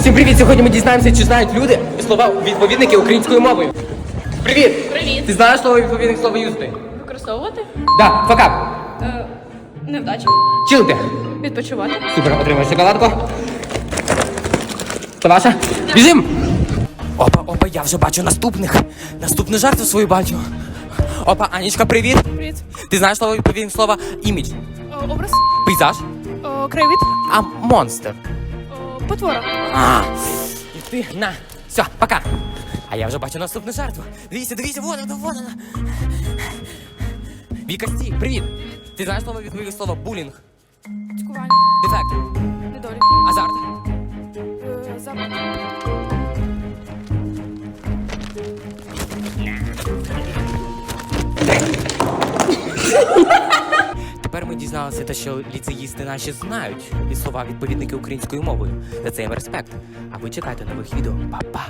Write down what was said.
Всім привіт! Сьогодні ми дізнаємося, чи знають люди слова відповідники українською мовою. Привіт! Привіт. Ти знаєш слово відповідник слова юзати? Використовувати? Да, факап. Е, невдача. Чилити. Відпочивати. Супер, отримаєш шоколадку. Це ваша? Біжим! Опа, опа, я вже бачу наступних. Наступну жарту свою бачу. Опа, Анічка, привіт. Привіт. Ти знаєш слово відповідник слова імідж? О, образ. Пейзаж? Краєвид. А монстр. Потвора. А, і ти на. Все, пока. А я вже бачу наступну жертву. Дивіться, дивіться, вон вона, вон вона. Віка, стій, привіт. Ти знаєш слово відповідне слово булінг? Цькування. Дефект. Недолі. Азарт. Е, запах. Ми дізналися те, що ліцеїсти наші знають і слова відповідники українською мовою. За це їм респект. А ви чекайте нових відео. Па-па.